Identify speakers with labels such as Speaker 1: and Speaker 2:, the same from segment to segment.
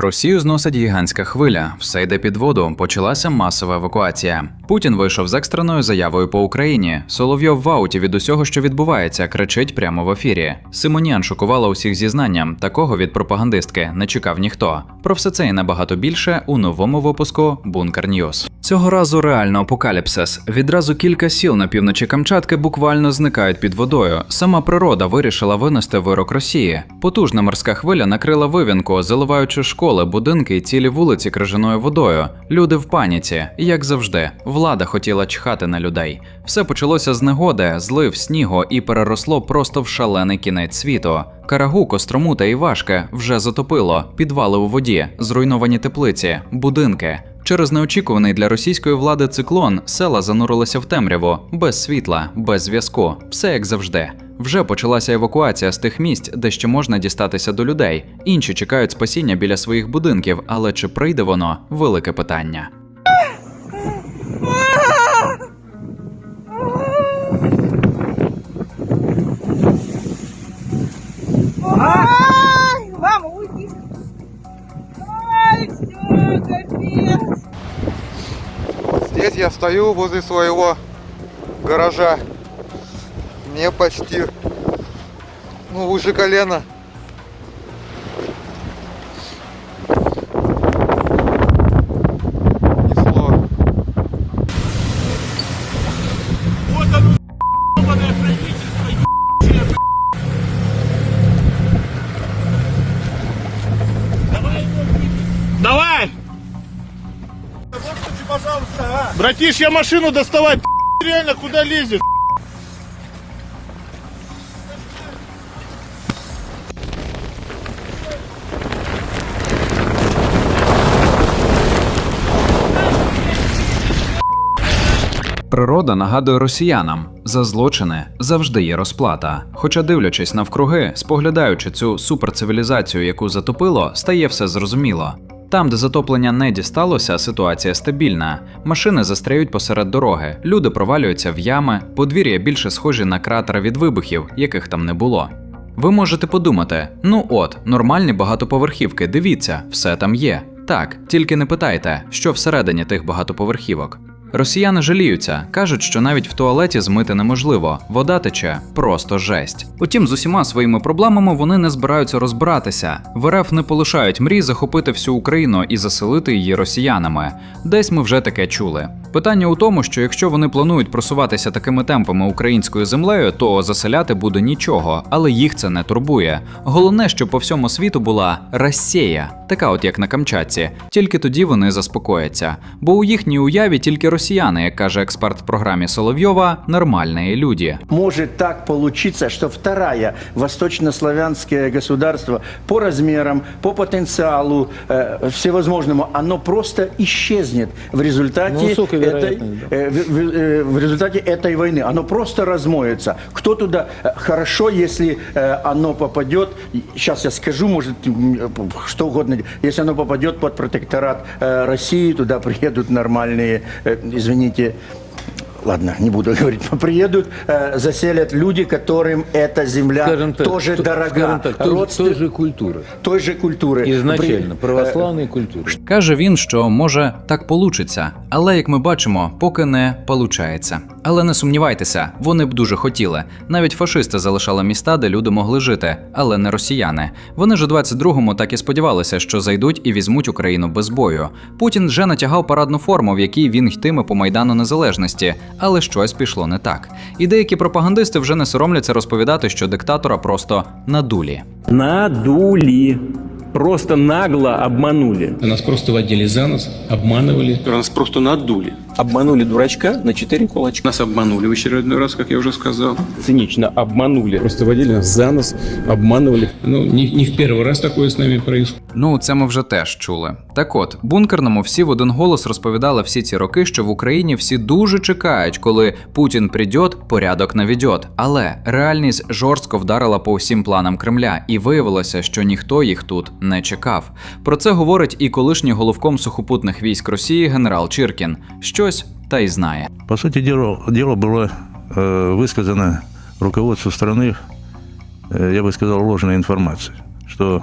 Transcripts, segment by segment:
Speaker 1: Росію зносить гігантська хвиля, все йде під воду. Почалася масова евакуація. Путін вийшов з екстреною заявою по Україні. Соловйов в ауті від усього, що відбувається, кричить прямо в ефірі. Симоніан шокувала усіх зізнанням. Такого від пропагандистки не чекав ніхто. Про все це і набагато більше у новому випуску Бункер Ньюс. Цього разу реально апокаліпсис. Відразу кілька сіл на півночі Камчатки буквально зникають під водою. Сама природа вирішила винести вирок Росії. Потужна морська хвиля накрила вивінку, заливаючи школи, будинки і цілі вулиці крижаною водою. Люди в паніці, як завжди. Влада хотіла чхати на людей. Все почалося з негоди, злив, снігу і переросло просто в шалений кінець світу. Карагу, Кострому та Івашке вже затопило, підвали у воді, зруйновані теплиці, будинки. Через неочікуваний для російської влади циклон села занурилися в темряву, без світла, без зв'язку, все як завжди. Вже почалася евакуація з тих місць, де ще можна дістатися до людей. Інші чекають спасіння біля своїх будинків, але чи прийде воно велике питання.
Speaker 2: Здесь я стою возле своего гаража. мне почти ну, уже колено. Несло.
Speaker 3: Вот оно, ебаное правительство, ебаное, Давай, Давай! Вот, пожалуйста, а! Братиш, я машину доставай, реально, куда лезешь?
Speaker 1: Природа нагадує росіянам за злочини завжди є розплата. Хоча, дивлячись навкруги, споглядаючи цю суперцивілізацію, яку затопило, стає все зрозуміло. Там, де затоплення не дісталося, ситуація стабільна. Машини застряють посеред дороги, люди провалюються в ями, подвір'я більше схожі на кратери від вибухів, яких там не було. Ви можете подумати: ну от, нормальні багатоповерхівки, дивіться, все там є. Так, тільки не питайте, що всередині тих багатоповерхівок. Росіяни жаліються, кажуть, що навіть в туалеті змити неможливо, вода тече просто жесть. Утім, з усіма своїми проблемами вони не збираються розбиратися. В РФ не полишають мрій захопити всю Україну і заселити її росіянами. Десь ми вже таке чули. Питання у тому, що якщо вони планують просуватися такими темпами українською землею, то заселяти буде нічого, але їх це не турбує. Головне, що по всьому світу була Росія, така от як на Камчатці. Тільки тоді вони заспокояться. Бо у їхній уяві тільки росіяни, як каже експерт в програмі Соловйова, нормальні люди.
Speaker 4: Может так получиться, что вторая восточнославянское государство по размерам, по потенциалу э, всевозможному, оно просто исчезнет в результате,
Speaker 5: Ну,
Speaker 4: этой,
Speaker 5: вероятность, да.
Speaker 4: э, в, в- э, в результате этой войны. Оно просто размоется. Кто туда... э, Хорошо, если э, оно попадет, сейчас я скажу, может, м, э, что угодно, если оно попадет под протекторат э, России, туда приедут нормальные, э, извините, Ладно, не буду говорить. Приедут, э, заселят люди, которым эта земля
Speaker 5: Скажем так,
Speaker 4: тоже
Speaker 5: то-
Speaker 4: дорога.
Speaker 5: скажем так, той,
Speaker 4: Родствен-
Speaker 5: той же культуры.
Speaker 4: той же культуры.
Speaker 5: Изначально
Speaker 4: При-
Speaker 5: православной культуры.
Speaker 1: Каже він, що може так получиться, але як ми бачимо, поки не получається. Але не сумнівайтеся, вони б дуже хотіли. Навіть фашисти залишали міста, де люди могли жити, але не росіяни. Вони ж у 22-му так і сподівалися, що зайдуть і візьмуть Україну без бою. Путін вже натягав парадну форму, в якій він йтиме по майдану незалежності, але щось пішло не так. І деякі пропагандисти вже не соромляться розповідати, що диктатора просто надулі.
Speaker 6: Надули. Просто нагло обманули.
Speaker 7: Нас просто водили за нос, обманывали.
Speaker 8: Нас просто надули
Speaker 6: Обманули дурачка на четыре кулачка.
Speaker 8: Нас обманули в очередной раз, как я уже сказал.
Speaker 6: Цинично обманули.
Speaker 7: Просто водили нас за нос, обманывали. Ну, не, не в первый раз такое с нами происходит.
Speaker 1: Ну, це ми вже теж чули. Так от, бункерному всі в один голос розповідали всі ці роки, що в Україні всі дуже чекають, коли Путін придьот, порядок наведьот. Але реальність жорстко вдарила по всім планам Кремля, і виявилося, що ніхто їх тут не чекав. Про це говорить і колишній головком сухопутних військ Росії генерал Чіркін. Щось та й знає.
Speaker 9: По сути дела, дело было э, высказано руководству страны, э, я бы сказал, ложная информация, что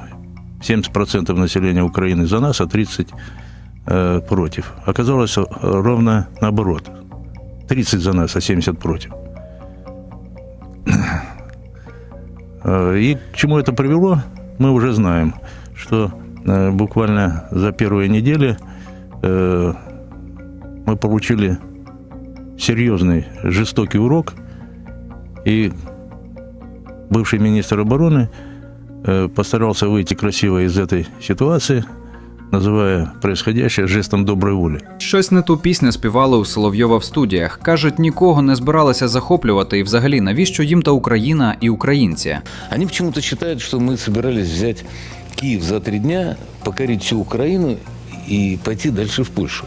Speaker 9: 70% населения Украины за нас, а 30% э, против. Оказалось ровно наоборот. 30 за нас, а 70 против. И к чему это привело, мы уже знаем, что буквально за первые недели мы получили серьезный, жестокий урок, и бывший министр обороны э, постарался выйти красиво из этой ситуации, называя происходящее жестом доброй воли.
Speaker 1: Щось не ту пісню співали у Соловйова в студіях. Кажуть, нікого не збиралися захоплювати, і взагалі навіщо їм та Україна і українці.
Speaker 5: Они почему-то считают, что мы собирались взять Киев за три дня, покорить всю Украину и пойти дальше в Польшу.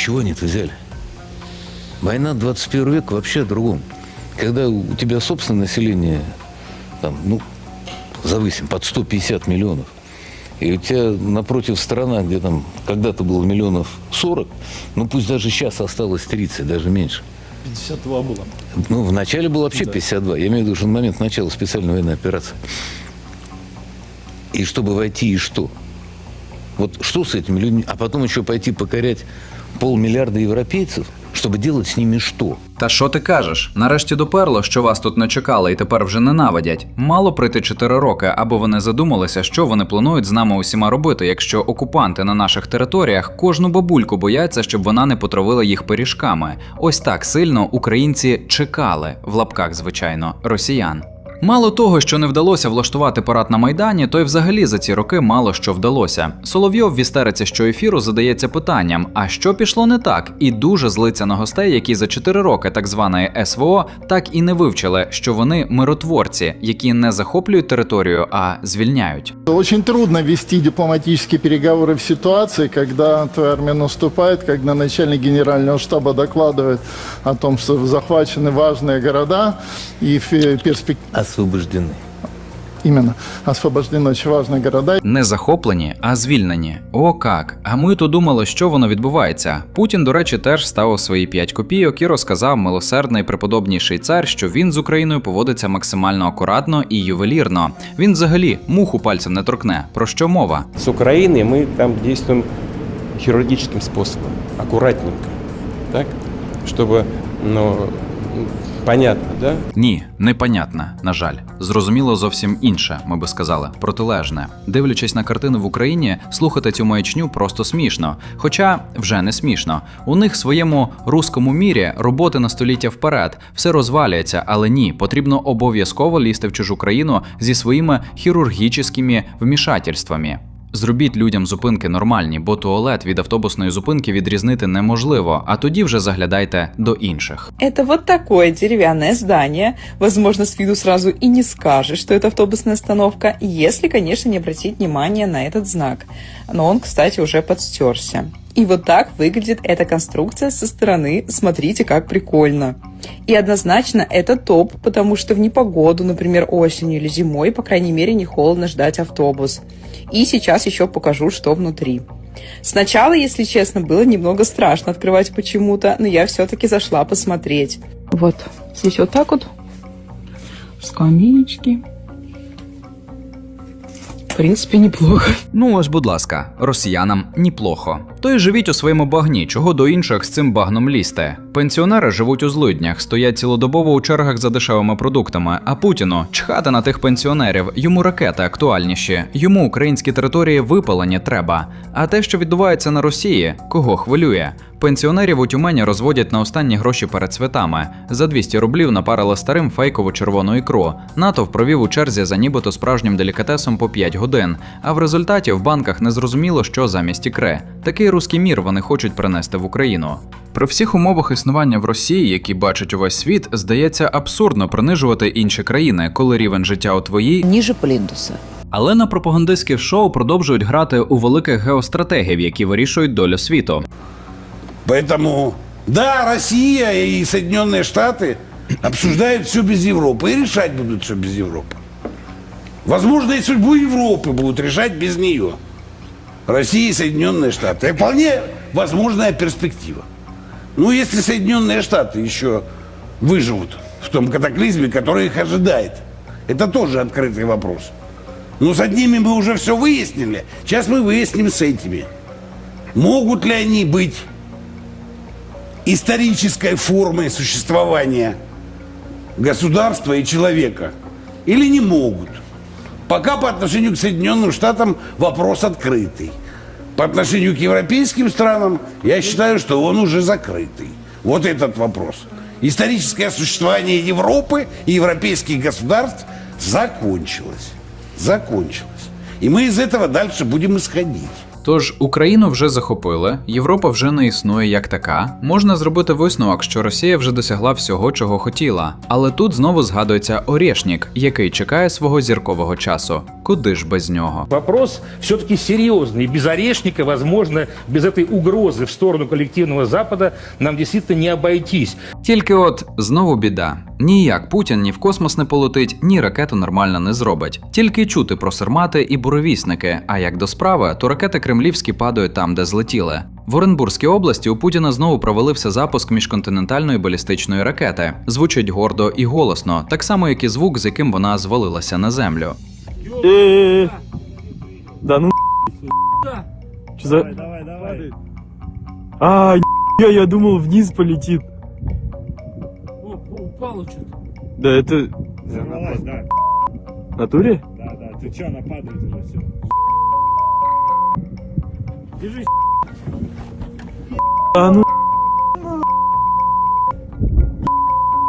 Speaker 5: Чего они это взяли? Война 21 века вообще о другом. Когда у тебя собственное население, там, ну, завысим, под 150 миллионов, и у тебя напротив страна, где там когда-то было миллионов 40, ну пусть даже сейчас осталось 30, даже меньше.
Speaker 3: 52 было.
Speaker 5: Ну, в начале было вообще 52. Я имею в виду, что на момент начала специальной военной операции. И чтобы войти, и что? Вот что с этими людьми? А потом еще пойти покорять полмиллиарда европейцев, чтобы делать с ними что?
Speaker 1: Та що ти кажеш? Нарешті доперло, що вас тут не чекали і тепер вже ненавидять. Мало пройти 4 роки, аби вони задумалися, що вони планують з нами усіма робити, якщо окупанти на наших територіях кожну бабульку бояться, щоб вона не потравила їх пиріжками. Ось так сильно українці чекали в лапках, звичайно, росіян. Мало того, що не вдалося влаштувати парад на майдані, то й взагалі за ці роки мало що вдалося. Соловйов в істериці що ефіру задається питанням: а що пішло не так? І дуже злиться на гостей, які за 4 роки так званої СВО так і не вивчили, що вони миротворці, які не захоплюють територію, а звільняють.
Speaker 3: Очень трудно вести дипломатические переговоры в ситуации, когда твоя армия наступает, когда начальник генерального штаба докладывает о том, что захвачены важные города и в перспективе
Speaker 5: Освобождены.
Speaker 3: именно освобождены очень важные города.
Speaker 1: Не захоплені, а звільнені. О как! А ми то думали, що воно відбувається. Путін, до речі, теж ставив свої 5 копійок і розказав милосердний преподобніший цар, що він з Україною поводиться максимально акуратно і ювелірно. Він взагалі муху пальцем не торкне. Про що мова?
Speaker 6: С Украиной мы там действуем хирургическим способом, аккуратненько, так, чтобы, ну, понятно, да?
Speaker 1: Ні, непонятне, на жаль. Зрозуміло зовсім інше, ми би сказали, протилежне. Дивлячись на картину в Україні, слухати цю маячню просто смішно. Хоча вже не смішно. У них в своєму руському мірі роботи на століття вперед, все розвалюється, але ні, потрібно обов'язково лізти в чужу країну зі своїми хірургічними вмішательствами. Зробіть людям зупинки нормальні, бо туалет від автобусної зупинки відрізнити неможливо, а тоді вже заглядайте до інших.
Speaker 10: Это вот такое деревянное здание. Возможно, с виду сразу и не скажешь, что это автобусная остановка, если, конечно, не обратить внимания на этот знак. Но он, кстати, уже подстерся. И вот так выглядит эта конструкция со стороны. Смотрите, как прикольно. И однозначно это топ, потому что в непогоду, например, осенью или зимой, по крайней мере, не холодно ждать автобус. И сейчас еще покажу, что внутри. Сначала, если честно, было немного страшно открывать почему-то, но я все-таки зашла посмотреть. Вот, здесь вот так вот скамеечки. В принципе, неплохо.
Speaker 1: Ну ось, будь ласка, росіянам ніплохо. То й живіть у своєму багні, чого до інших з цим багном лізти. Пенсіонери живуть у злиднях, стоять цілодобово у чергах за дешевими продуктами. А Путіну чхати на тих пенсіонерів, йому ракети актуальніші, йому українські території випалені треба. А те, що відбувається на Росії, кого хвилює? Пенсіонерів у Тюмені розводять на останні гроші перед святами. За 200 рублів напарили старим фейкову червону ікру. Натов провів у черзі за нібито справжнім делікатесом по 5 годин. А в результаті в банках не зрозуміло, що замість ікри. Такий руський мір вони хочуть принести в Україну. При всіх умовах існування в Росії, які бачить увесь світ, здається абсурдно принижувати інші країни, коли рівень життя у твоїй
Speaker 11: ниже плинтуса.
Speaker 1: але на пропагандистських шоу продовжують грати у великих геостратегів, які вирішують долю світу.
Speaker 3: Поэтому, да, Россия и Соединенные Штаты обсуждают все без Европы и решать будут все без Европы. Возможно, и судьбу Европы будут решать без нее. Россия и Соединенные Штаты. Это вполне возможная перспектива. Ну, если Соединенные Штаты еще выживут в том катаклизме, который их ожидает. Это тоже открытый вопрос. Но с одними мы уже все выяснили. Сейчас мы выясним с этими. Могут ли они быть исторической формой существования государства и человека? Или не могут? Пока по отношению к Соединенным Штатам вопрос открытый. По отношению к европейским странам я считаю, что он уже закрытый. Вот этот вопрос. Историческое существование Европы и европейских государств закончилось. Закончилось. И мы из этого дальше будем исходить.
Speaker 1: Тож Україну вже захопили, Європа вже не існує як така. Можна зробити висновок, що Росія вже досягла всього, чого хотіла. Але тут знову згадується Орєшнік, який чекає свого зіркового часу. Куди ж без нього?
Speaker 11: Вопрос все-таки серьезный. И без Орешника, возможно, без этой угрозы в сторону коллективного Запада нам действительно не обойтись.
Speaker 1: Тільки от знову біда. Ніяк Путін ні в космос не полетить, ні ракету нормально не зробить. Тільки чути про сармати і буревісники. А як до справи, то ракети кремлівські падають там, де злетіли. В Оренбурзькій області у Путіна знову провалився запуск міжконтинентальної балістичної ракети. Звучить гордо і голосно, так само як і звук, з яким вона звалилася на землю.
Speaker 12: Да ну за... Давай, давай, А, я, я думал вниз полетит.
Speaker 11: Упало что-то.
Speaker 12: Да это...
Speaker 11: Взорвалась, да.
Speaker 12: В натуре?
Speaker 11: Да, да. Ты что, она падает уже все. Держись.
Speaker 12: А ну...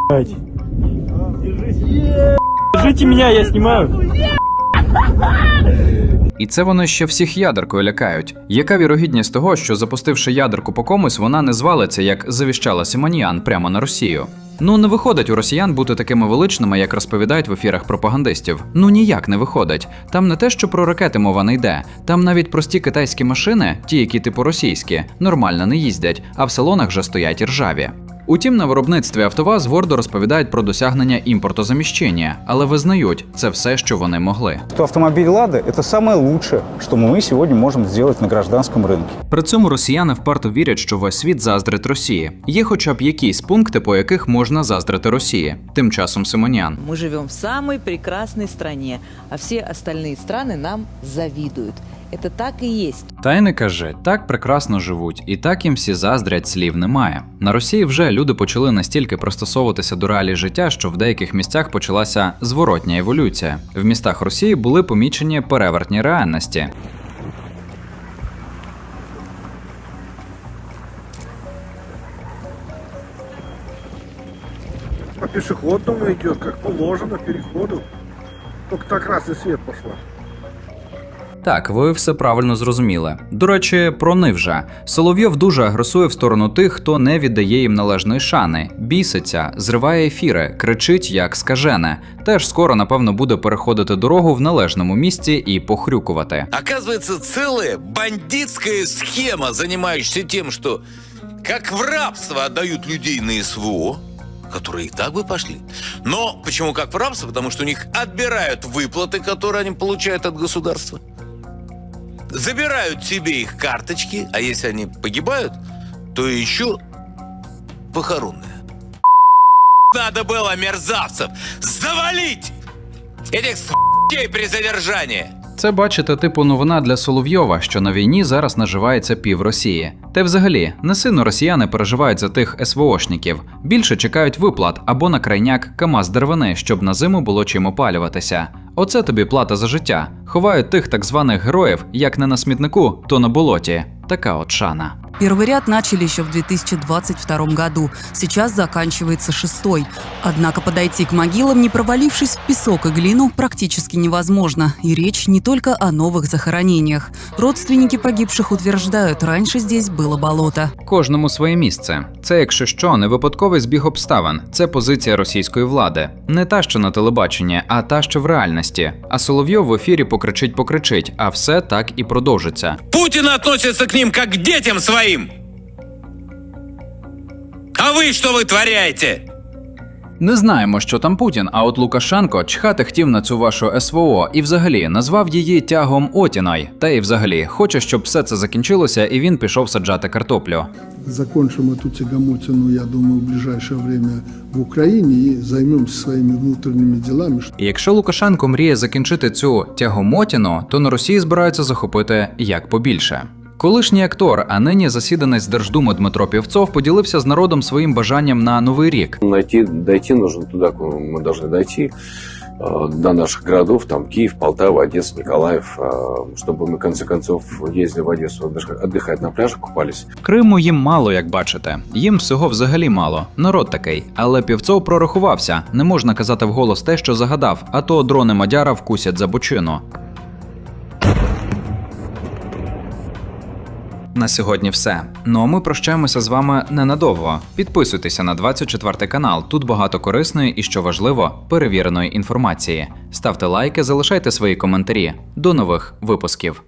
Speaker 12: Блядь. Держите меня, я снимаю.
Speaker 1: І це вони ще всіх ядеркою лякають. Яка вірогідність того, що запустивши ядерку по комусь, вона не звалиться, як завіщала Симоніан прямо на Росію? Ну не виходить у росіян бути такими величними, як розповідають в ефірах пропагандистів. Ну ніяк не виходить. Там не те, що про ракети мова не йде. Там навіть прості китайські машини, ті, які типу російські, нормально не їздять, а в салонах вже стоять ржаві. Утім, на виробництві АвтоВАЗ гордо розповідають про досягнення імпортозаміщення, але визнають, це все, що вони могли.
Speaker 13: что автомобиль «Лада» — это самое лучшее, что мы сегодня можем сделать на гражданском рынке.
Speaker 1: При цьому росіяни вперто вірять, що весь світ заздрить Росії. Є хоча б якісь пункти, по яких можна заздрити Росії. Тим часом Симонян.
Speaker 14: Мы живем в самой прекрасной стране, а все остальные страны нам завидуют. Это так и есть.
Speaker 1: Та й не каже, так прекрасно живуть, і так їм всі заздрять слів немає. На Росії вже люди почали настільки пристосовуватися до реалій життя, що в деяких місцях почалася зворотня еволюція. В містах Росії були помічені перевертні реальності.
Speaker 12: По пешеходному идет, как положено, переходу. Только так раз и свет пошла.
Speaker 1: Так, ви все правильно зрозуміли. До речі, про Нивжа. Соловйов дуже агресує в сторону тих, хто не віддає їм належної шани, біситься, зриває ефіри, кричить як скажене. Теж скоро, напевно, буде переходити дорогу в належному місці і похрюкувати.
Speaker 5: Оказывается, целая бандитская схема, занимающаяся тем, что как в рабство отдают людей на СВО, которые и так бы пошли. Но почему как в рабство? Потому что у них отбирают выплаты, которые они получают от государства. Забирают себе их карточки, а если они погибают, то еще похоронные. Надо было мерзавцев завалить! Этих с***ей при задержании!
Speaker 1: Це бачите, типу новина для Соловйова, що на війні зараз наживається пів Росії. Та й взагалі не сильно росіяни переживають за тих СВОшників. Більше чекають виплат або на крайняк КАМАЗ деревини, щоб на зиму було чим опалюватися. Оце тобі плата за життя. Ховають тих так званих героїв, як не на смітнику, то на болоті. Така от шана.
Speaker 15: Первый ряд начали еще в 2022 году. Сейчас заканчивается шестой. Однако подойти к могилам, не провалившись в песок и глину, практически невозможно. И речь не только о новых захоронениях. Родственники погибших утверждают, раньше здесь было болото.
Speaker 1: Кожному своє місце. Це, якщо що, не випадковий збіг обставин. Це позиція російської влади. Не та, що на телебаченні, а та, що в реальності. А Соловйов в ефірі покричить покричить, а все так і продовжиться.
Speaker 5: Путин относится к ним как к детям своим. А вы что вытворяете?
Speaker 1: Не знаємо, що там Путін, а от Лукашенко чхати хотів на цю вашу СВО і взагалі назвав її тягом Отінай. Та і взагалі хоче, щоб все це закінчилося, і він пішов саджати картоплю.
Speaker 16: Закончим эту тягомотину, я думаю, в ближайшее время в Украине и займемся своими внутренними делами.
Speaker 1: І якщо Лукашенко мріє закінчити цю тягомотіну, то на Росії збираються захопити як побільше. Колишній актор, а нині засіданець Держдуми Дмитро Півцов поділився з народом своїм бажанням на новий рік.
Speaker 17: Найти, дойти нужно туда, куда мы должны дойти, э, до наших городов, там Киев, Полтава, Одесса, Николаев, э, чтобы мы, в конце концов, ездили в Одессу отдых- отдыхать на пляжах, купались.
Speaker 1: Криму їм мало, як бачите. Їм всього взагалі мало. Народ такий. Але Півцов прорахувався. Не можна казати вголос те, що загадав, а то дрони Мадяра вкусять за бочину. На сьогодні все. Ну а ми прощаємося з вами ненадовго. Підписуйтеся на 24 канал. Тут багато корисної і, що важливо, перевіреної інформації. Ставте лайки, залишайте свої коментарі. До нових випусків.